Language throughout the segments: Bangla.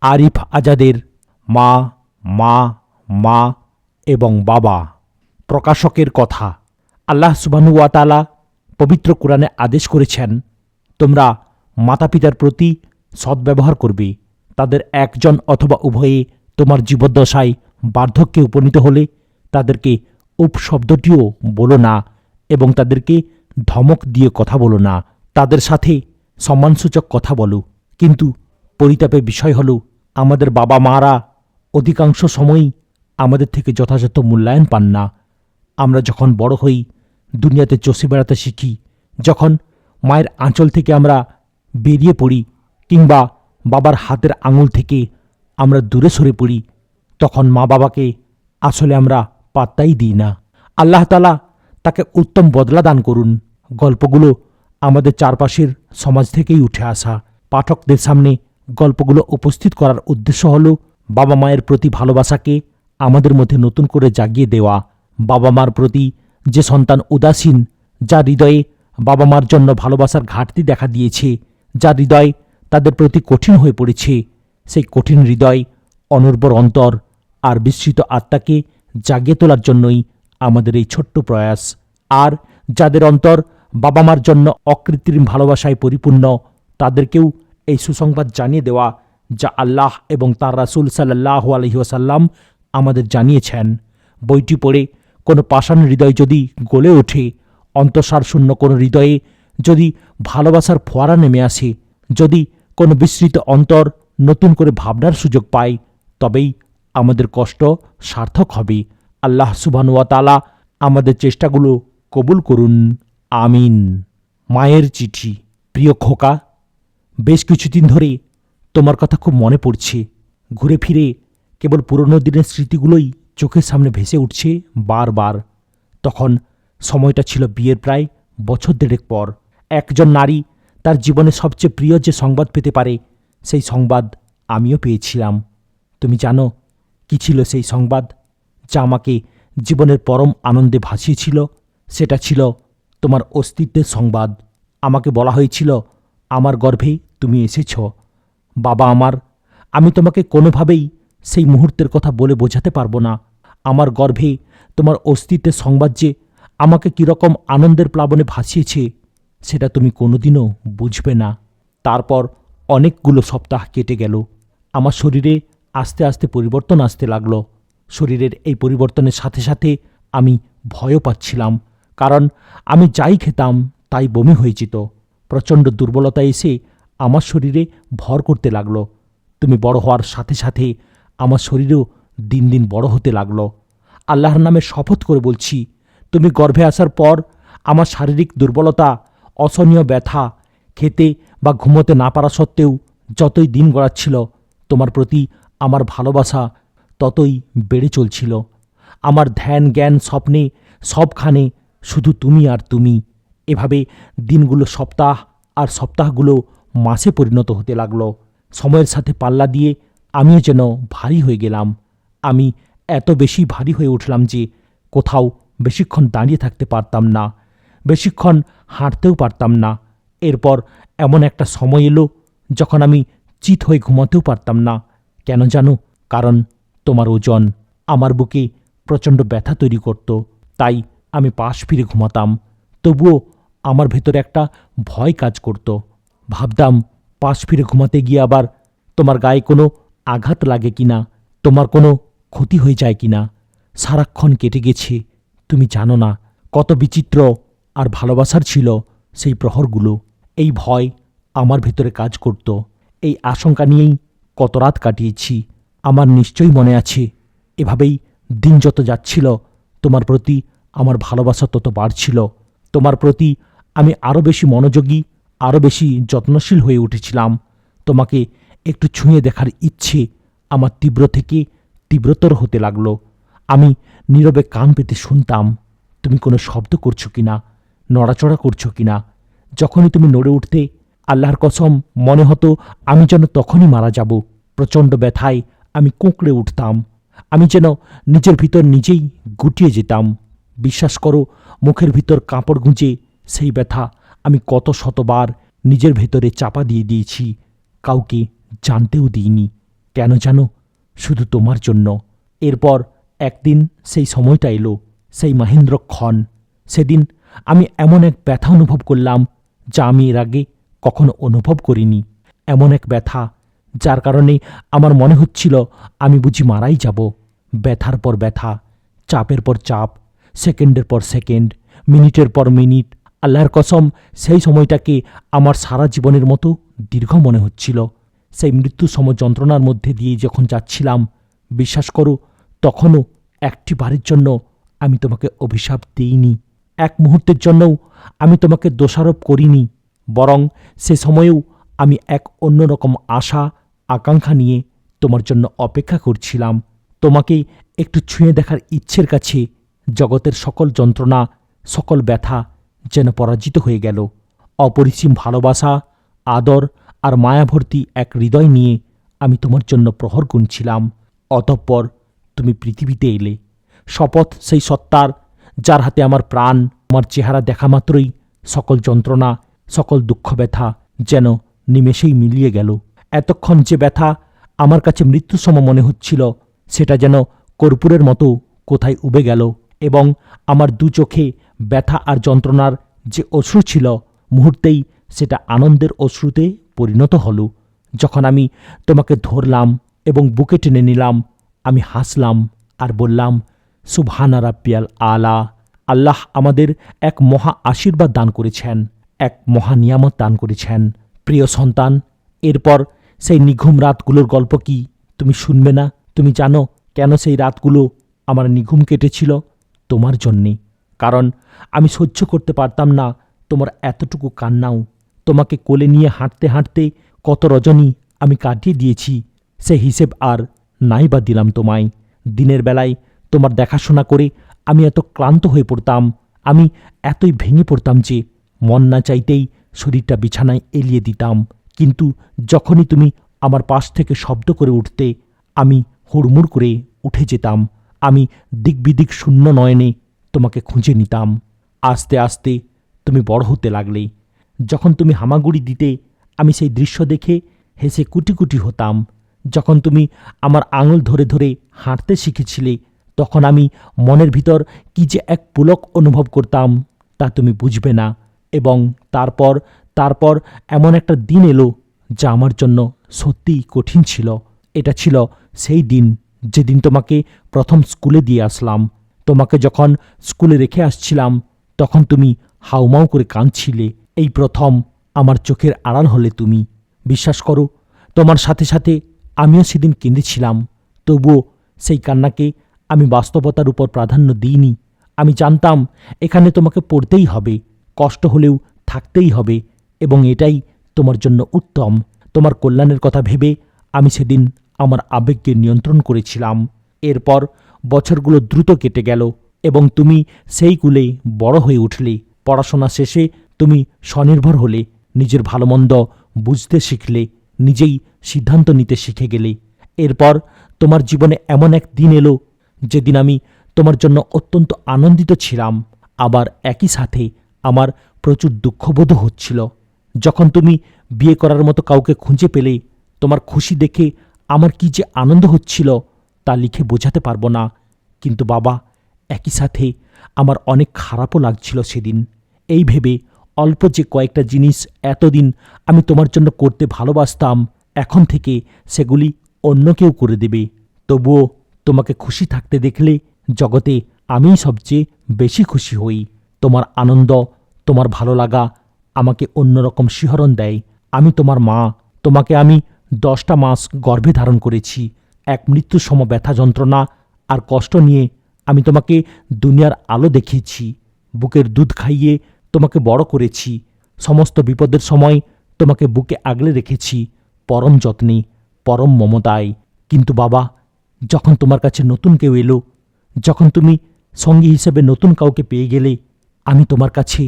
আরিফ আজাদের মা মা মা এবং বাবা প্রকাশকের কথা। আল্লাহ সুবানুয়াতালা পবিত্র কোরআনে আদেশ করেছেন, তোমরা মাতা পিতার প্রতি সদ্ব্যবহার করবে। তাদের একজন অথবা উভয়ে তোমার জীবদ্দশায় বার্ধক্যে উপনীত হলে তাদেরকে উপশব্দটিও বলো না এবং তাদেরকে ধমক দিয়ে কথা বলো না। তাদের সাথে সম্মানসূচক কথা বলো। কিন্তু পরিতাপের বিষয় হলো আমাদের বাবা মারা অধিকাংশ সময়ই আমাদের থেকে যথাযথ মূল্যায়ন পান না। আমরা যখন বড় হই, দুনিয়াতে চষে বেড়াতে শিখি, যখন মায়ের আঁচল থেকে আমরা বেরিয়ে পড়ি কিংবা বাবার হাতের আঙুল থেকে আমরা দূরে সরে পড়ি, তখন মা বাবাকে আসলে আমরা পাত্তাই দিই না। আল্লাহ তালা তাকে উত্তম বদলা দান করুন। গল্পগুলো আমাদের চারপাশের সমাজ থেকেই উঠে আসা। পাঠকদের সামনে গল্পগুলো উপস্থিত করার উদ্দেশ্য হল বাবা মায়ের প্রতি ভালোবাসাকে আমাদের মধ্যে নতুন করে জাগিয়ে দেওয়া। বাবা মার প্রতি যে সন্তান উদাসীন, যা হৃদয়ে বাবা মার জন্য ভালোবাসার ঘাটতি দেখা দিয়েছে, যা হৃদয় তাদের প্রতি কঠিন হয়ে পড়েছে, সেই কঠিন হৃদয়, অনুর্বর অন্তর আর বিস্মৃত আত্মাকে জাগিয়ে তোলার জন্যই আমাদের এই ছোট্ট প্রয়াস। আর যাদের অন্তর বাবা মার জন্য অকৃত্রিম ভালোবাসায় পরিপূর্ণ, তাদেরকেও এই সুসংবাদ জানিয়ে দেওয়া যা আল্লাহ এবং তার রাসুল সাল্লাহ আলহিহাসাল্লাম আমাদের জানিয়েছেন। বইটি পড়ে কোনো পাষাণ হৃদয় যদি গলে ওঠে, অন্তঃসার শূন্য কোনো হৃদয়ে যদি ভালোবাসার ফোয়ারা নেমে আসে, যদি কোনো বিস্মৃত অন্তর নতুন করে ভাবনার সুযোগ পায়, তবেই আমাদের কষ্ট সার্থক হবে। আল্লাহ সুবানুয়াতালা আমাদের চেষ্টাগুলো কবুল করুন। আমিন। মায়ের চিঠি। প্রিয় খোকা বেশ কিছুদিন ধরে তোমার কথা খুব মনে পড়ছে। ঘুরে ফিরে কেবল পুরনো দিনের স্মৃতিগুলোই চোখের সামনে ভেসে উঠছে বারবার। তখন সময়টা ছিল বিয়ের প্রায় বছর দেড়েক পর। একজন নারী তার জীবনে সবচেয়ে প্রিয় যে সংবাদ পেতে পারে, সেই সংবাদ আমিও পেয়েছিলাম। তুমি জানো কি ছিল সেই সংবাদ? যা আমাকে জীবনের পরম আনন্দে ভাসিয়েছিল, সেটা ছিল তোমার অস্তিত্বের সংবাদ। আমাকে বলা হয়েছিল, আমার গর্ভে তুমি এসেছ। বাবা আমার, আমি তোমাকে কোনোভাবেই সেই মুহূর্তের কথা বলে বোঝাতে পারব না। আমার গর্ভে তোমার অস্তিত্বের সংবাদ যে আমাকে কীরকম আনন্দের প্লাবনে ভাসিয়েছে, সেটা তুমি কোনোদিনও বুঝবে না। তারপর অনেকগুলো সপ্তাহ কেটে গেল। আমার শরীরে আস্তে আস্তে পরিবর্তন আসতে লাগল। শরীরের এই পরিবর্তনের সাথে সাথে আমি ভয়ও পাচ্ছিলাম, কারণ আমি যাই খেতাম তাই বমি হয়ে যেত। প্রচণ্ড দুর্বলতা এসে আমার শরীরে ভর করতে লাগল। তুমি বড় হওয়ার সাথে সাথে আমার শরীরও দিন দিন বড় হতে লাগল। আল্লাহর নামে শপথ করে বলছি, তুমি গর্ভে আসার পর আমার শারীরিক দুর্বলতা, অসহনীয় ব্যথা, খেতে বা ঘুমোতে না পারা সত্ত্বেও যতই দিন গড়াচ্ছিল, তোমার প্রতি আমার ভালোবাসা ততই বেড়ে চলছিল। আমার ধ্যান, জ্ঞান, স্বপ্নে সবখানে শুধু তুমি আর তুমি। এভাবে দিনগুলো সপ্তাহ আর সপ্তাহগুলো মাসে পরিণত হতে লাগল। সময়ের সাথে পাল্লা দিয়ে আমিও যেন ভারী হয়ে গেলাম। আমি এত বেশি ভারী হয়ে উঠলাম যে কোথাও বেশিক্ষণ দাঁড়িয়ে থাকতে পারতাম না, বেশিক্ষণ হাঁটতেও পারতাম না। এরপর এমন একটা সময় এলো যখন আমি চিত হয়ে ঘুমাতেও পারতাম না। কেন জানো? কারণ তোমার ওজন আমার বুকে প্রচণ্ড ব্যথা তৈরি করত, তাই আমি পাশ ফিরে ঘুমাতাম। তবুও আমার ভেতরে একটা ভয় কাজ করত। ভাবতাম, পাশ ফিরে ঘুমাতে গিয়ে আবার তোমার গায়ে কোনো আঘাত লাগে কিনা, তোমার কোনো ক্ষতি হয়ে যায় কিনা। সারাক্ষণ কেটে গেছে, তুমি জানো না, কত বিচিত্র আর ভালোবাসার ছিল সেই প্রহরগুলো। এই ভয় আমার ভেতরে কাজ করত। এই আশঙ্কা নিয়েই কত রাত কাটিয়েছি। আমার নিশ্চয়ই মনে আছে, এভাবেই দিন যত যাচ্ছিল, তোমার প্রতি আমার ভালোবাসা তত বাড়ছিল। তোমার প্রতি আমি আরও বেশি মনোযোগী আরও বেশি যত্নশীল হয়ে উঠেছিলাম। তোমাকে একটু ছুঁয়ে দেখার ইচ্ছে আমার তীব্র থেকে তীব্রতর হতে লাগল। আমি নীরবে কান পেতে শুনতাম, তুমি কোনো শব্দ করছ কি না নড়াচড়া করছ কি না যখনই তুমি নড়ে উঠতে আল্লাহর কসম মনে হতো আমি যেন তখনই মারা যাব। প্রচণ্ড ব্যথায় আমি কুঁকড়ে উঠতাম। আমি যেন নিজের ভিতর নিজেই গুটিয়ে যেতাম। বিশ্বাস করো, মুখের ভিতর কাপড় গুঁজে সেই ব্যথা আমি কত শতবার নিজের ভেতরে চাপা দিয়ে দিয়েছি, কাউকে জানতেও দিইনি। কেন জানো? শুধু তোমার জন্য। এরপর একদিন সেই সময়টা এলো, সেই মহেন্দ্রক্ষণ সেদিন আমি এমন এক ব্যথা অনুভব করলাম, যা আমি এর আগে কখনো অনুভব করিনি। এমন এক ব্যথা, যার কারণে আমার মনে হচ্ছিল আমি বুঝি মারাই যাব। ব্যথার পর ব্যথা, চাপের পর চাপ, সেকেন্ডের পর সেকেন্ড, মিনিটের পর মিনিট আল্লাহর কসম, সেই সময়টাকে আমার সারা জীবনের মতো দীর্ঘ মনে হচ্ছিল? সেই মৃত্যু সম যন্ত্রণার মধ্যে দিয়ে যখন যাচ্ছিলাম, বিশ্বাস করো, তখনও একটি বারের জন্য আমি তোমাকে অভিশাপ দিইনি। এক মুহূর্তের জন্যও আমি তোমাকে দোষারোপ করিনি, বরং সে সময়েও আমি এক অন্যরকম আশা, আকাঙ্ক্ষা নিয়ে তোমার জন্য অপেক্ষা করছিলাম। তোমাকে একটু ছুঁয়ে দেখার ইচ্ছের কাছে জগতের সকল যন্ত্রণা, সকল ব্যথা যেন পরাজিত হয়ে গেল। অপরিসীম ভালোবাসা, আদর আর মায়াভর্তি এক হৃদয় নিয়ে আমি তোমার জন্য প্রহর গুনছিলাম। অতঃপর তুমি পৃথিবীতে এলে। শপথ সেই সত্তার, যার হাতে আমার প্রাণ আমার চেহারা দেখা মাত্রই সকল যন্ত্রণা, সকল দুঃখ ব্যথা যেন নিমেষেই মিলিয়ে গেল। এতক্ষণ যে ব্যথা আমার কাছে মৃত্যুসম মনে হচ্ছিল, সেটা যেন কর্পূরের মতো কোথায় উবে গেল এবং আমার দু চোখে ব্যথা আর যন্ত্রণার যে অশ্রু ছিল, মুহূর্তেই সেটা আনন্দের অশ্রুতে পরিণত হল। যখন আমি তোমাকে ধরলাম এবং বুকে টেনে নিলাম, আমি হাসলাম আর বললাম সুবহানা রাব্বিয়াল আলা, আল্লাহ আমাদের এক মহা আশীর্বাদ দান করেছেন, এক মহা নিয়ামত দান করেছেন। প্রিয় সন্তান, এরপর সেই নিঘুম রাতগুলোর গল্প কি তুমি শুনবে না? তুমি জানো কেন সেই রাতগুলো আমার নিঘুম কেটেছিল? তোমার জন্যে। কারণ আমি সহ্য করতে পারতাম না। তোমার এতটুকু কান্নাও। তোমাকে কোলে নিয়ে হাঁটতে হাঁটতে কত রজনী আমি কাটিয়ে দিয়েছি। সে হিসেব আর নাই বা দিলাম তোমায়। দিনের বেলায় তোমার দেখাশোনা করে আমি এত ক্লান্ত হয়ে পড়তাম। আমি এতই ভেঙে পড়তাম যে মন না চাইতেই শরীরটা বিছানায় এলিয়ে দিতাম। কিন্তু যখনই তুমি আমার পাশ থেকে শব্দ করে উঠতে আমি হুড়মুড় করে উঠে যেতাম। আমি দিকবিদিক শূন্য নয়নে তোমাকে খুঁজে নিতাম। আস্তে আস্তে তুমি বড় হতে লাগলে। যখন তুমি হামাগুড়ি দিতে আমি সেই দৃশ্য দেখে হেসে কুটি কুটি হতাম। যখন তুমি আমার আঙুল ধরে ধরে হাঁটতে শিখেছিলে, তখন আমি মনের ভিতর কি যে এক পুলক অনুভব করতাম তা তুমি বুঝবে না। এবং তারপর তারপর এমন একটা দিন এলো যা আমার জন্য সত্যিই কঠিন ছিল। এটা ছিল সেই দিন যেদিন তোমাকে প্রথম স্কুলে দিয়ে আসলাম। তোমাকে যখন স্কুলে রেখে আসছিলাম তখন তুমি হাউমাউ করে কাঁদছিলে। এই প্রথম আমার চোখের আড়াল হলে তুমি। বিশ্বাস করো, তোমার সাথে সাথে আমিও সেদিন কেঁদেছিলাম। তবুও সেই কান্নাকে আমি বাস্তবতার উপর প্রাধান্য দিইনি। আমি জানতাম, এখানে তোমাকে পড়তেই হবে, কষ্ট হলেও থাকতেই হবে, এবং এটাই তোমার জন্য উত্তম। তোমার কল্যাণের কথা ভেবে আমি সেদিন আমার আবেগকে নিয়ন্ত্রণ করেছিলাম। এরপর বছরগুলো দ্রুত কেটে গেল। এবং তুমি সেই কুলে বড় হয়ে উঠলে। পড়াশোনা শেষে তুমি স্বনির্ভর হলে, নিজের ভালোমন্দ বুঝতে শিখলে, নিজেই সিদ্ধান্ত নিতে শিখে গেলে। এরপর তোমার জীবনে এমন এক দিন এলো, যেদিন আমি তোমার জন্য অত্যন্ত আনন্দিত ছিলাম। আবার একই সাথে আমার প্রচুর দুঃখবোধ হচ্ছিল। যখন তুমি বিয়ে করার মতো কাউকে খুঁজে পেলে, তোমার খুশি দেখে আমার কি যে আনন্দ হচ্ছিল তা লিখে বোঝাতে পারব না। কিন্তু বাবা একই সাথে আমার অনেক খারাপও লাগছিল সেদিন। এই ভেবে অল্প যে কয়েকটা জিনিস এতদিন আমি তোমার জন্য করতে ভালোবাসতাম, এখন থেকে সেগুলি অন্য কেউ করে দেবে। তবুও তোমাকে খুশি থাকতে দেখলে জগতে আমিই সবচেয়ে বেশি খুশি হই। তোমার আনন্দ, তোমার ভালো লাগা আমাকে অন্যরকম শিহরণ দেয়। আমি তোমার মা, তোমাকে আমি দশটা মাস গর্ভে ধারণ করেছি। এক মৃত্যুর সম ব্যথা যন্ত্রণা আর কষ্ট নিয়ে আমি তোমাকে দুনিয়ার আলো দেখিয়েছি, বুকের দুধ খাইয়ে তোমাকে বড় করেছি, সমস্ত বিপদের সময় তোমাকে বুকে আগলে রেখেছি, পরম যত্নে, পরম মমতায়। কিন্তু বাবা, যখন তোমার কাছে নতুন কেউ এলো, যখন তুমি সঙ্গী হিসেবে নতুন কাউকে পেয়ে গেলে, আমি তোমার কাছে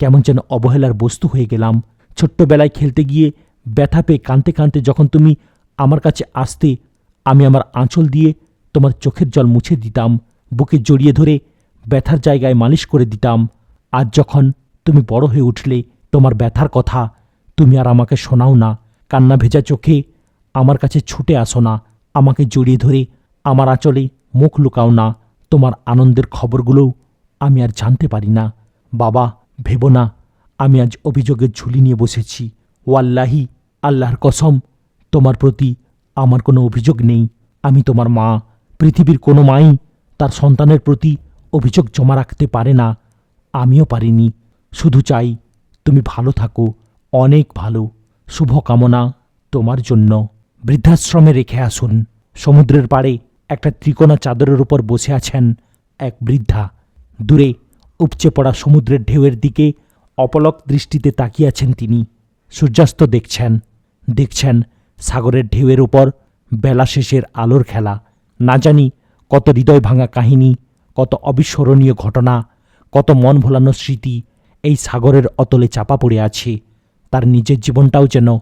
কেমন যেন অবহেলার বস্তু হয়ে গেলাম। ছোট্টবেলায় খেলতে গিয়ে ব্যথা পেয়ে কাঁদতে কাঁদতে যখন তুমি আমার কাছে আসতে, আমি আমার আঁচল দিয়ে তোমার চোখের জল মুছে দিতাম। বুকে জড়িয়ে ধরে ব্যথার জায়গায় মালিশ করে দিতাম আজ যখন তুমি বড় হয়ে উঠলে তোমার ব্যথার কথা তুমি আর আমাকে শোনাও না, কান্না ভেজা চোখে আমার কাছে ছুটে আসো না, আমাকে জড়িয়ে ধরে আমার আঁচলে মুখ লুকাও না, তোমার আনন্দের খবরগুলোও আমি আর জানতে পারি না। বাবা, ভেবো না, আমি আজ অভিযোগের ঝুলি নিয়ে বসেছি। ওয়াল্লাহি, আল্লাহর কসম, তোমার প্রতি আমার কোনো অভিযোগ নেই। আমি তোমার মা, পৃথিবীর কোনো মাই তার সন্তানের প্রতি অভিযোগ জমা রাখতে পারে না, আমিও পারিনি। শুধু চাই তুমি ভালো থাকো, অনেক ভালো। শুভকামনা তোমার জন্য। বৃদ্ধাশ্রমে রেখে আসুন। সমুদ্রের পাড়ে একটা ত্রিকোণা চাদরের উপর বসে আছেন এক বৃদ্ধা। দূরে উপচে পড়া সমুদ্রের ঢেউয়ের দিকে অপলক দৃষ্টিতে তাকিয়ে আছেন তিনি। সূর্যাস্ত দেখছেন দেখছেন সাগরের ঢেউয়ের উপর বেলা শেষের আলোর খেলা। না জানি কত হৃদয় ভাঙা কাহিনী, কত অবিস্মরণীয় ঘটনা, কত মন ভোলানো স্মৃতি এই সাগরের অতলে চাপা পড়ে আছে। তার নিজের জীবনটাও যেন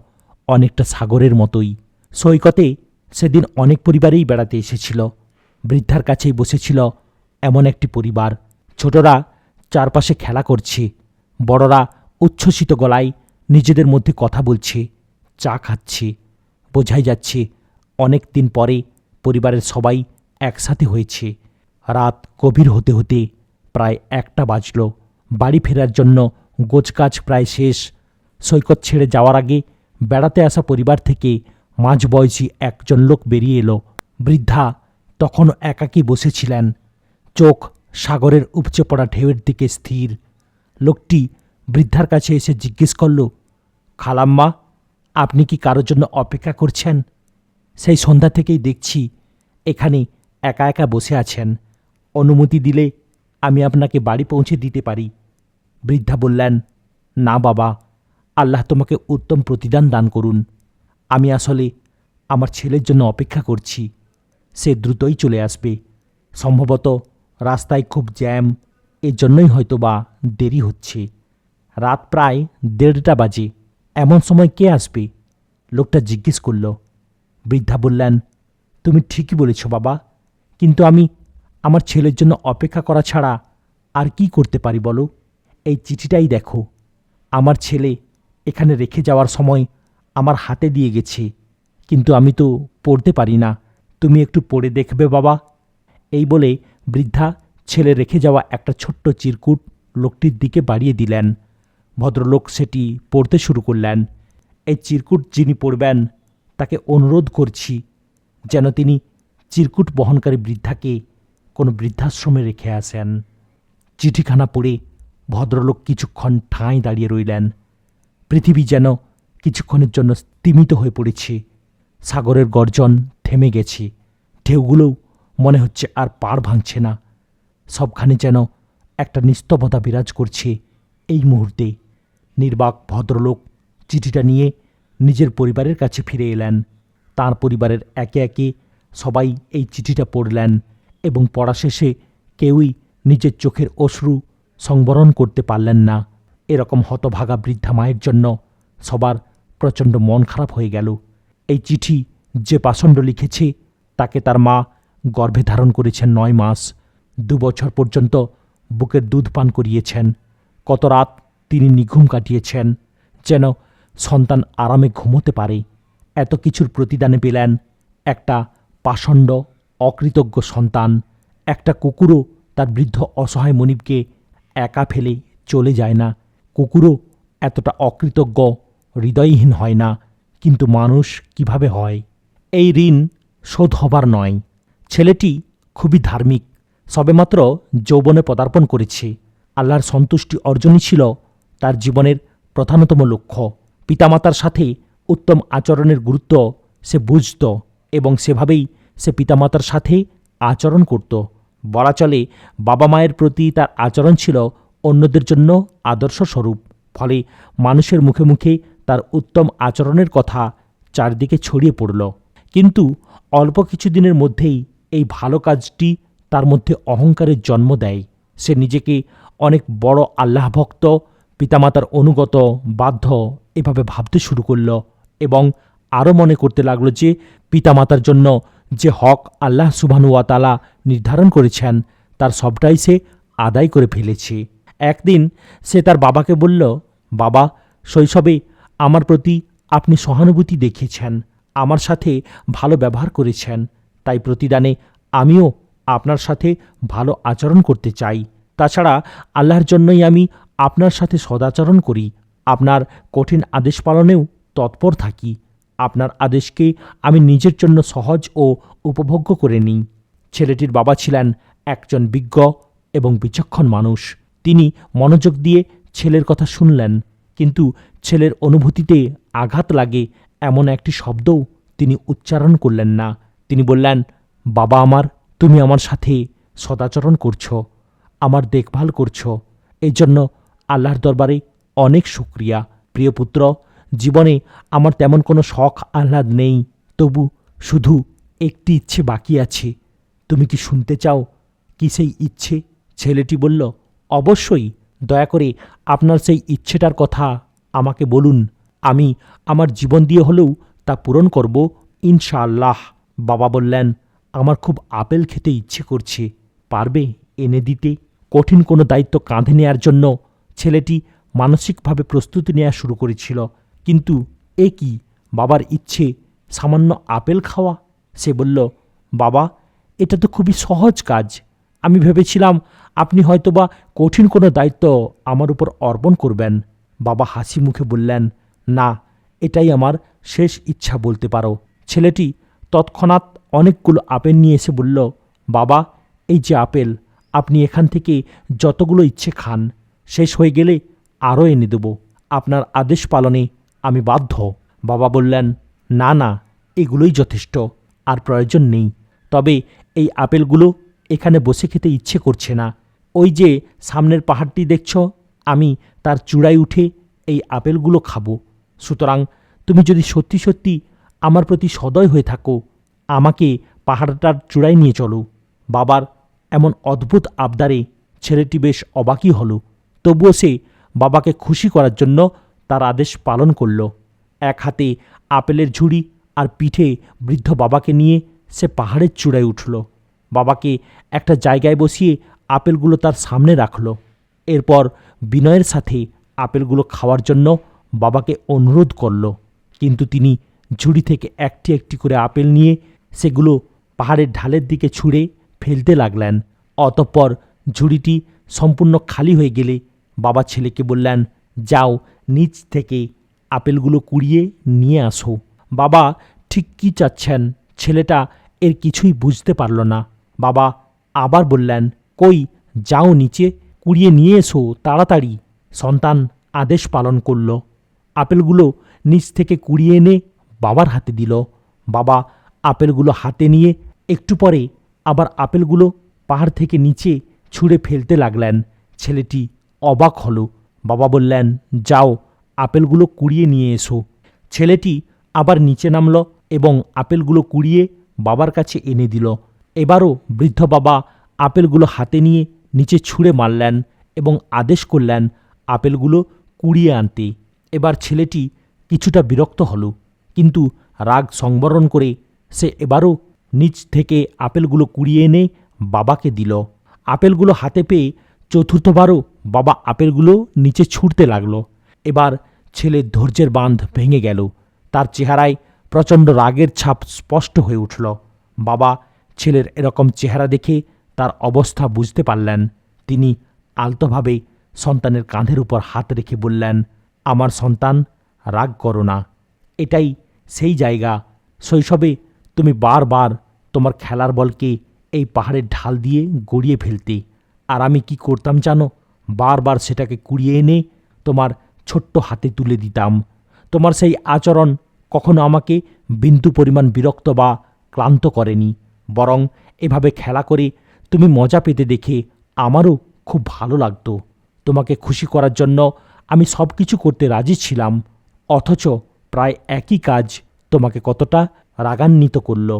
অনেকটা সাগরের মতোই। সৈকতে সেদিন অনেক পরিবারেই বেড়াতে এসেছিল। বৃদ্ধার কাছেই বসেছিল এমন একটি পরিবার। ছোটরা চারপাশে খেলা করছে। বড়রা উচ্ছ্বসিত গলায় নিজেদের মধ্যে কথা বলছে, চা খাচ্ছে। বোঝাই যাচ্ছে অনেক দিন পরে পরিবারের সবাই একসাথে হয়েছে। রাত গভীর হতে হতে প্রায় একটা বাজল। বাড়ি ফেরার জন্য গোছকাজ প্রায় শেষ। সৈকত ছেড়ে যাওয়ার আগে বেড়াতে আসা পরিবার থেকে মাঝবয়সী একজন লোক বেরিয়ে এলো। বৃদ্ধা তখনও একাকী বসেছিলেন। চোখ সাগরের উপচে পড়া ঢেউয়ের দিকে স্থির। লোকটি বৃদ্ধার কাছে এসে জিজ্ঞেস করল, খালাম্মা, আপনি কি কারোর জন্য অপেক্ষা করছেন? সেই সন্ধ্যা থেকেই দেখছি এখানে একা একা বসে আছেন। অনুমতি দিলে আমি আপনাকে বাড়ি পৌঁছে দিতে পারি। বৃদ্ধা বললেন, না বাবা, আল্লাহ তোমাকে উত্তম প্রতিদান দান করুন। আমি আসলে আমার ছেলের জন্য অপেক্ষা করছি। সে দ্রুতই চলে আসবে। সম্ভবত রাস্তায় খুব জ্যাম। এর জন্যই হয়তো বা দেরি হচ্ছে। রাত প্রায় দেড়টা বাজে। এমন সময় কে আসবে? লোকটা জিজ্ঞেস করল। বৃদ্ধা বললেন, তুমি ঠিকই বলেছ বাবা। কিন্তু আমি আমার ছেলের জন্য অপেক্ষা করা ছাড়া আর কি করতে পারি বলো? এই চিঠিটাই দেখো। আমার ছেলে এখানে রেখে যাওয়ার সময় আমার হাতে দিয়ে গেছে। কিন্তু আমি তো পড়তে পারি না। তুমি একটু পড়ে দেখবে বাবা। এই বলে বৃদ্ধা ছেলে রেখে যাওয়া একটা ছোট্ট চিরকুট লোকটির দিকে বাড়িয়ে দিলেন। ভদ্রলোক সেটি পড়তে শুরু করলেন। এই চিরকুট যিনি পড়বেন, তাকে অনুরোধ করছি যেন তিনি চিরকুট বহনকারী বৃদ্ধাকে কোনো বৃদ্ধাশ্রমে রেখে আসেন। চিঠিখানা পড়ে ভদ্রলোক কিছুক্ষণ ঠাঁই দাঁড়িয়ে রইলেন। পৃথিবী যেন কিছুক্ষণের জন্য স্তিমিত হয়ে পড়েছে। সাগরের গর্জন থেমে গেছে। ঢেউগুলোও মনে হচ্ছে আর পাড় ভাঙছে না। সবখানে যেন একটা নিস্তবতা বিরাজ করছে এই মুহূর্তে। নির্বাক ভদ্রলোক চিঠিটা নিয়ে নিজের পরিবারের কাছে ফিরে এলেন। তার পরিবারের একে একে সবাই এই চিঠিটা পড়লেন এবং পড়া শেষে কেউই নিজের চোখের অশ্রু সংবরণ করতে পারলেন না। এরকম হতভাগা বৃদ্ধা মায়ের জন্য সবার প্রচণ্ড মন খারাপ হয়ে গেল। এই চিঠি যে পাষণ্ড লিখেছে, তাকে তার মা গর্ভে ধারণ করেছেন নয় মাস। দু বছর পর্যন্ত বুকের দুধ পান করিয়েছেন। কত রাত তিনি নিঘুম কাটিয়েছেন যেন সন্তান আরামে ঘুমোতে পারে। এত কিছুর প্রতিদানে পেলেন একটা পাষণ্ড, অকৃতজ্ঞ সন্তান, একটা কুকুরও তার বৃদ্ধ অসহায় মনিবকে একা ফেলে চলে যায় না। কুকুরও এতটা অকৃতজ্ঞ, হৃদয়হীন হয় না, কিন্তু মানুষ কীভাবে হয়? এই ঋণ শোধ হবার নয়। ছেলেটি খুবই ধার্মিক, সবেমাত্র যৌবনে পদার্পণ করেছে। আল্লাহর সন্তুষ্টি অর্জনই ছিল তার জীবনের প্রধানতম লক্ষ্য। পিতামাতার সাথে উত্তম আচরণের গুরুত্ব সে বুঝত। এবং সেভাবেই সে পিতামাতার সাথে আচরণ করত। বলা চলে, বাবা মায়ের প্রতি তার আচরণ ছিল অন্যদের জন্য আদর্শ স্বরূপ ফলে মানুষের মুখে মুখে তার উত্তম আচরণের কথা চারদিকে ছড়িয়ে পড়ল। কিন্তু অল্প কিছুদিনের মধ্যেই এই ভালো কাজটি তার মধ্যে অহংকারের জন্ম দেয়। সে নিজেকে অনেক বড় আল্লাহ ভক্ত, পিতামাতার অনুগত, বাধ্য এভাবে ভাবতে শুরু করল এবং আরও মনে করতে লাগল যে পিতামাতার জন্য যে হক আল্লাহ সুবাহানুয়াতালা নির্ধারণ করেছেন, তার সবটাই সে আদায় করে ফেলেছে। একদিন সে তার বাবাকে বলল, বাবা, শৈশবে আমার প্রতি আপনি সহানুভূতি দেখিয়েছেন আমার সাথে ভালো ব্যবহার করেছেন, তাই প্রতিদানে আমিও আপনার সাথে ভালো আচরণ করতে চাই। তাছাড়া আল্লাহর জন্যই আমি আপনার সাথে সদাচরণ করি, আপনার কঠিন আদেশ পালনেও তৎপর থাকি। আপনার আদেশকে আমি নিজের জন্য সহজ ও উপভোগ্য করে নিই। ছেলেটির বাবা ছিলেন একজন বিজ্ঞ এবং বিচক্ষণ মানুষ। তিনি মনোযোগ দিয়ে ছেলের কথা শুনলেন, কিন্তু ছেলের অনুভূতিতে আঘাত লাগে এমন একটি শব্দও তিনি উচ্চারণ করলেন না। তিনি বললেন, বাবা আমার, তুমি আমার সাথে সদাচরণ করছ, আমার দেখভাল করছ। এই জন্য আল্লাহর দরবারে অনেক শুক্রিয়া। প্রিয় পুত্র জীবনে আমার তেমন কোনো শখ, আহ্লাদ নেই। তবু শুধু একটি ইচ্ছে বাকি আছে। তুমি কি শুনতে চাও কি সেই ইচ্ছে? ছেলেটি বলল, অবশ্যই। দয়া করে আপনার সেই ইচ্ছেটার কথা আমাকে বলুন। আমি আমার জীবন দিয়ে হলেও তা পূরণ করব, ইনশাআল্লাহ। বাবা বললেন, আমার খুব আপেল খেতে ইচ্ছে করছে। পারবে এনে দিতে? কঠিন কোনো দায়িত্ব কাঁধে নেয়ার জন্য ছেলেটি মানসিকভাবে প্রস্তুতি নেওয়া শুরু করেছিল। কিন্তু এ কি, বাবার ইচ্ছে সামান্য আপেল খাওয়া? সে বলল, বাবা, এটা তো খুবই সহজ কাজ। আমি ভেবেছিলাম আপনি হয়তোবা কঠিন কোনো দায়িত্ব আমার উপর অর্পণ করবেন। বাবা হাসি মুখে বললেন, না, এটাই আমার শেষ ইচ্ছা বলতে পারো। ছেলেটি তৎক্ষণাৎ অনেকগুলো আপেল নিয়ে এসে বলল, বাবা, এই যে আপেল, আপনি এখান থেকে যতগুলো ইচ্ছে খান, শেষ হয়ে গেলে আরও এনে দেব। আপনার আদেশ পালনে আমি বাধ্য। বাবা বললেন, না না, এগুলোই যথেষ্ট, আর প্রয়োজন নেই। তবে এই আপেলগুলো এখানে বসে খেতে ইচ্ছে করছে না। ওই যে সামনের পাহাড়টি দেখছ, আমি তার চূড়ায় উঠে এই আপেলগুলো খাব। সুতরাং তুমি যদি সত্যি সত্যি আমার প্রতি সদয় হয়ে থাকো, আমাকে পাহাড়টার চূড়ায় নিয়ে চলো। বাবার এমন অদ্ভুত আবদারে ছেলেটি বেশ অবাকই হলো। তবুও সে বাবাকে খুশি করার জন্য তার আদেশ পালন করল। এক হাতে আপেলের ঝুড়ি আর পিঠে বৃদ্ধ বাবাকে নিয়ে সে পাহাড়ের চূড়ায় উঠল। বাবাকে একটা জায়গায় বসিয়ে আপেলগুলো তার সামনে রাখল। এরপর বিনয়ের সাথে আপেলগুলো খাওয়ার জন্য বাবাকে অনুরোধ করল। কিন্তু তিনি ঝুড়ি থেকে একটি একটি করে আপেল নিয়ে সেগুলো পাহাড়ের ঢালের দিকে ছুঁড়ে ফেলতে লাগলেন। অতঃপর ঝুড়িটি সম্পূর্ণ খালি হয়ে গেলে বাবা ছেলেকে বললেন যাও নিচ থেকে আপেলগুলো কুড়িয়ে নিয়ে আসো। বাবা ঠিক কী চাচ্ছেন? ছেলেটা এর কিছুই বুঝতে পারল না। বাবা আবার বললেন, কই যাও নিচে কুড়িয়ে নিয়ে এসো তাড়াতাড়ি। সন্তান আদেশ পালন করল। আপেলগুলো নিচ থেকে কুড়িয়ে এনে বাবার হাতে দিল। বাবা আপেলগুলো হাতে নিয়ে একটু পরে আবার আপেলগুলো পাহাড় থেকে নিচে ছুঁড়ে ফেলতে লাগলেন। ছেলেটি অবাক হলো। বাবা বললেন, যাও, আপেলগুলো কুড়িয়ে নিয়ে এসো। ছেলেটি আবার নিচে নামল এবং আপেলগুলো কুড়িয়ে বাবার কাছে এনে দিল। এবারও বৃদ্ধ বাবা আপেলগুলো হাতে নিয়ে নিচে ছুঁড়ে মারলেন এবং আদেশ করলেন, আপেলগুলো কুড়িয়ে আনতে। এবার ছেলেটি কিছুটা বিরক্ত হলো, কিন্তু রাগ সংবরণ করে সে এবারও নিচ থেকে আপেলগুলো কুড়িয়ে এনে বাবাকে দিল। আপেলগুলো হাতে পেয়ে চতুর্থবারও বাবা আপেলগুলো নিচে ছুটতে লাগল। এবার ছেলের ধৈর্যের বাঁধ ভেঙে গেল। তার চেহারায় প্রচণ্ড রাগের ছাপ স্পষ্ট হয়ে উঠল। বাবা ছেলের এরকম চেহারা দেখে তার অবস্থা বুঝতে পারলেন। তিনি আলতোভাবে সন্তানের কাঁধের উপর হাত রেখে বললেন, আমার সন্তান, রাগ করো না। এটাই সেই জায়গা। শৈশবে তুমি বারবার তোমার খেলার বলকে এই পাহাড়ের ঢাল দিয়ে গড়িয়ে ফেলতে। আর আমি কি করতাম জানো? বারবার সেটাকে কুড়িয়ে এনে তোমার ছোট্ট হাতে তুলে দিতাম। তোমার সেই আচরণ কখনো আমাকে বিন্দু পরিমাণ বিরক্ত বা ক্লান্ত করেনি। বরং এভাবে খেলা করে তুমি মজা পেতে দেখে আমারও খুব ভালো লাগতো। তোমাকে খুশি করার জন্য আমি সব কিছু করতে রাজি ছিলাম। অথচ প্রায় একই কাজ তোমাকে কতটা রাগান্বিত করল।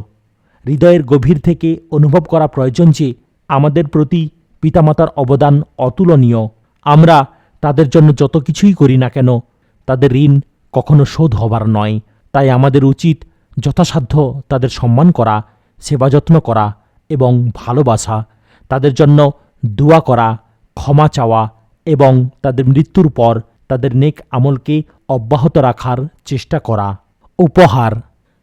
হৃদয়ের গভীর থেকে অনুভব করা প্রয়োজন যে আমাদের প্রতি পিতামাতার অবদান অতুলনীয়। আমরা তাদের জন্য যত কিছুই করি না কেন, তাদের ঋণ কখনো শোধ হবার নয়। তাই আমাদের উচিত যথাসাধ্য তাদের সম্মান করা, সেবা যত্ন করা এবং ভালোবাসা, তাদের জন্য দোয়া করা, ক্ষমা চাওয়া এবং তাদের মৃত্যুর পর তাদের নেক আমলকে অব্যাহত রাখার চেষ্টা করা। উপহার।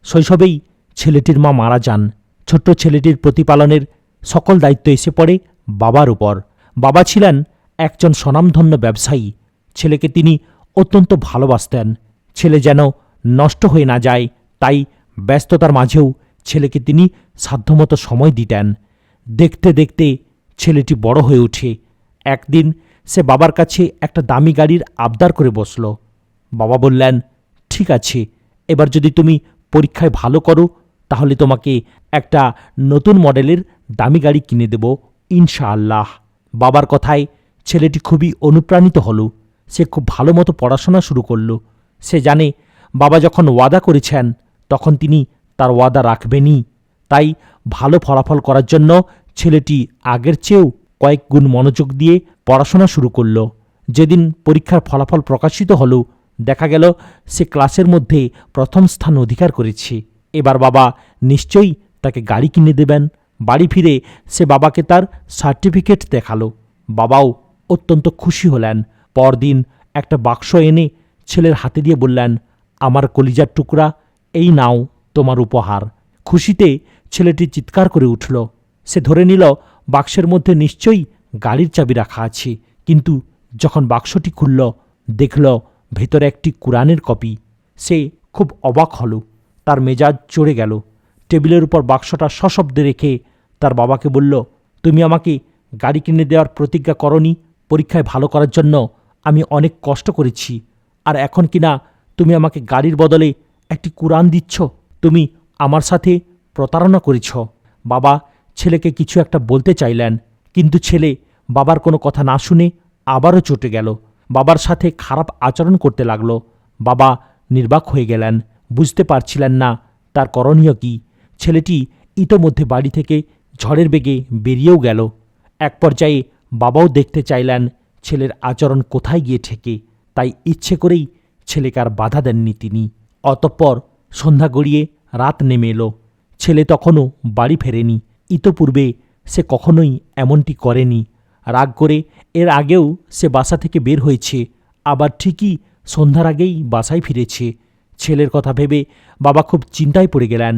শৈশবেই ছেলেটির মা মারা যান। ছোট্ট ছেলেটির প্রতিপালনের সকল দায়িত্ব এসে পড়ে। বাবার উপর। বাবা ছিলেন একজন স্বনামধন্য ব্যবসায়ী। ছেলেকে তিনি অত্যন্ত ভালোবাসতেন। ছেলে যেন নষ্ট হয়ে না যায়, তাই ব্যস্ততার মাঝেও ছেলেকে তিনি সাধ্যমতো সময় দিতেন। দেখতে দেখতে ছেলেটি বড় হয়ে ওঠে। একদিন সে বাবার কাছে একটা দামি গাড়ির আবদার করে বসল। বাবা বললেন, ঠিক আছে, এবার যদি তুমি পরীক্ষায় ভালো করো, তাহলে তোমাকে একটা নতুন মডেলের দামি গাড়ি কিনে দেব। ইনশাআল্লাহ। বাবার কথায় ছেলেটি খুবই অনুপ্রাণিত হলো। সে খুব ভালো মতো পড়াশোনা শুরু করল। সে জানে, বাবা যখন ওয়াদা করেছেন, তখন তিনি তার ওয়াদা রাখবেনই। তাই ভালো ফলাফল করার জন্য ছেলেটি আগের চেয়েও কয়েক গুণ মনোযোগ দিয়ে পড়াশোনা শুরু করল। যেদিন পরীক্ষার ফলাফল প্রকাশিত হলো, দেখা গেল সে ক্লাসের মধ্যে প্রথম স্থান অধিকার করেছে। এবার বাবা নিশ্চয়ই তাকে গাড়ি কিনে দেবেন। বাড়ি ফিরে সে বাবাকে তার সার্টিফিকেট দেখাল। বাবাও অত্যন্ত খুশি হলেন। পরদিন একটা বাক্স এনে ছেলের হাতে দিয়ে বললেন, আমার কলিজার টুকরা, এই নাও তোমার উপহার। খুশিতে ছেলেটি চিৎকার করে উঠল। সে ধরে নিল, বাক্সের মধ্যে নিশ্চয়ই গাড়ির চাবি রাখা আছে। কিন্তু যখন বাক্সটি খুলল, দেখল ভেতরে একটি কোরআনের কপি। সে খুব অবাক হল। তার মেজাজ চড়ে গেল। টেবিলের উপর বাক্সটা সশব্দে রেখে তার বাবাকে বলল, তুমি আমাকে গাড়ি কিনে দেওয়ার প্রতিজ্ঞা করনি পরীক্ষায় ভালো করার জন্য। আমি অনেক কষ্ট করেছি। আর এখন কিনা তুমি আমাকে গাড়ির বদলে একটি কোরআন দিচ্ছ? তুমি আমার সাথে প্রতারণা করেছ। বাবা ছেলেকে কিছু একটা বলতে চাইলেন, কিন্তু ছেলে বাবার কোনো কথা না শুনে আবারও চটে গেল। বাবার সাথে খারাপ আচরণ করতে লাগল। বাবা নির্বাক হয়ে গেলেন, বুঝতে পারছিলেন না তার করণীয় কি। ছেলেটি ইতোমধ্যে বাড়ি থেকে ঝড়ের বেগে বেরিয়েও গেল। এক পর্যায়ে বাবাও দেখতে চাইলেন ছেলের আচরণ কোথায় গিয়ে ঠেকে, তাই ইচ্ছে করেই ছেলেকে আর বাধা দেননি তিনি। অতঃপর সন্ধ্যা গড়িয়ে রাত নেমে এলো। ছেলে তখনও বাড়ি ফেরেনি। ইতপূর্বে সে কখনোই এমনটি করেনি। রাগ করে এর আগেও সে বাসা থেকে বের হয়েছে, আবার ঠিকই সন্ধ্যার আগেই বাসায় ফিরেছে। ছেলের কথা ভেবে বাবা খুব চিন্তায় পড়ে গেলেন।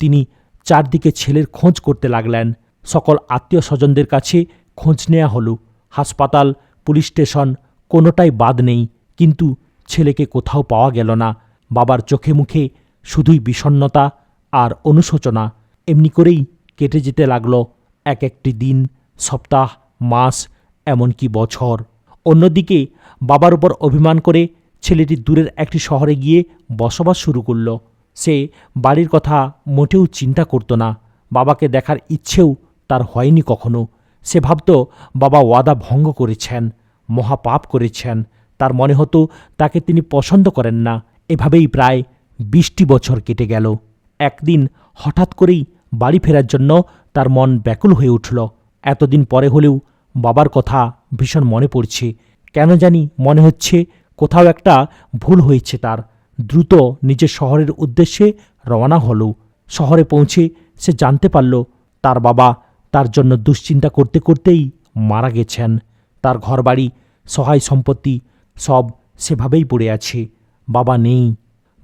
তিনি চারদিকে ছেলের খোঁজ করতে লাগলেন। সকল আত্মীয় স্বজনদের কাছে খোঁজ নেওয়া হলো। হাসপাতাল, পুলিশ স্টেশন, কোনোটাই বাদ নেই। কিন্তু ছেলেকে কোথাও পাওয়া গেল না। বাবার চোখে মুখে শুধুই বিষণ্ণতা আর অনুশোচনা। এমনি করেই কেটে যেতে লাগল। এক একটি দিন, সপ্তাহ, মাস, এমনকি বছর। অন্যদিকে বাবার উপর অভিমান করে ছেলেটি দূরের একটি শহরে গিয়ে বসবাস শুরু করল। সে বাড়ির কথা মোটেও চিন্তা করত না। বাবাকে দেখার ইচ্ছেও তার হয়নি কখনো। সে ভাবত, বাবা ওয়াদা ভঙ্গ করেছেন, মহাপাপ করেছেন। তার মনে হতো তাকে তিনি পছন্দ করেন না। এভাবেই প্রায় বিশটি বছর কেটে গেল। একদিন হঠাৎ করেই বাড়ি ফেরার জন্য তার মন ব্যাকুল হয়ে উঠল। এতদিন পরে হলেও বাবার কথা ভীষণ মনে পড়ছে। কেন জানি মনে হচ্ছে কোথাও একটা ভুল হয়েছে তার। দ্রুত নিজের শহরের উদ্দেশ্যে রওনা হলো। শহরে পৌঁছে সে জানতে পারল তার বাবা তার জন্য দুশ্চিন্তা করতে করতেই মারা গেছেন। তার ঘরবাড়ি, সহায় সম্পত্তি সব সেভাবেই পড়ে আছে। বাবা নেই।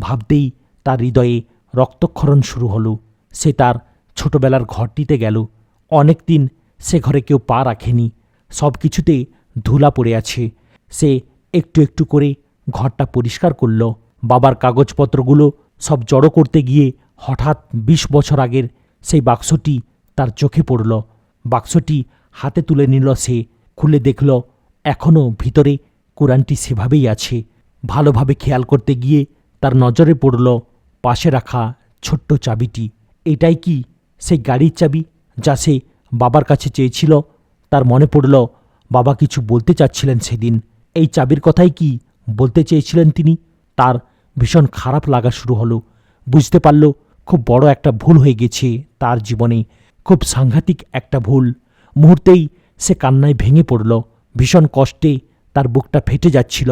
ভাবতেই তার হৃদয়ে রক্তক্ষরণ শুরু হলো। সে তার ছোটবেলার ঘরটিতে গেল। অনেক দিন সে ঘরে কেউ পা রাখেনি। সব কিছুতে ধুলা পড়ে আছে। সে একটু একটু করে ঘরটা পরিষ্কার করল। বাবার কাগজপত্রগুলো সব জড়ো করতে গিয়ে হঠাৎ বিশ বছর আগের সেই বাক্সটি তার চোখে পড়ল। বাক্সটি হাতে তুলে নিল সে, খুলে দেখল এখনও ভিতরে কোরআনটি সেভাবেই আছে। ভালোভাবে খেয়াল করতে গিয়ে তার নজরে পড়ল পাশে রাখা ছোট্ট চাবিটি। এটাই কি সেই গাড়ির চাবি যা সে বাবার কাছে চেয়েছিল? তার মনে পড়ল বাবা কিছু বলতে চাচ্ছিলেন সেদিন। এই চাবির কথাই কি বলতে চেয়েছিলেন তিনি? তার ভীষণ খারাপ লাগা শুরু হলো। বুঝতে পারল, খুব বড় একটা ভুল হয়ে গেছে তার জীবনে। খুব সাংঘাতিক একটা ভুল। মুহূর্তেই সে কান্নায় ভেঙে পড়ল। ভীষণ কষ্টে তার বুকটা ফেটে যাচ্ছিল।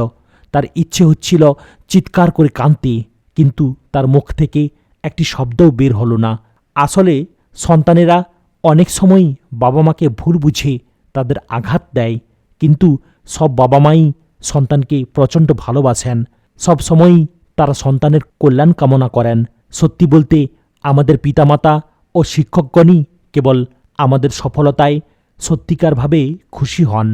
তার ইচ্ছে হচ্ছিল চিৎকার করে কাঁদতে, কিন্তু তার মুখ থেকে একটি শব্দও বের হলো না। আসলে সন্তানেরা অনেক সময়ই বাবা মাকে ভুল বুঝে তাদের আঘাত দেয়, কিন্তু সব বাবা মাই সন্তানকে প্রচণ্ড ভালোবাসেন। সব সময়ই তারা সন্তানের কল্যাণ কামনা করেন। সত্যি বলতে, আমাদের পিতামাতা ও শিক্ষকগণই কেবল আমাদের সফলতায় সত্যিকারভাবে খুশি হন।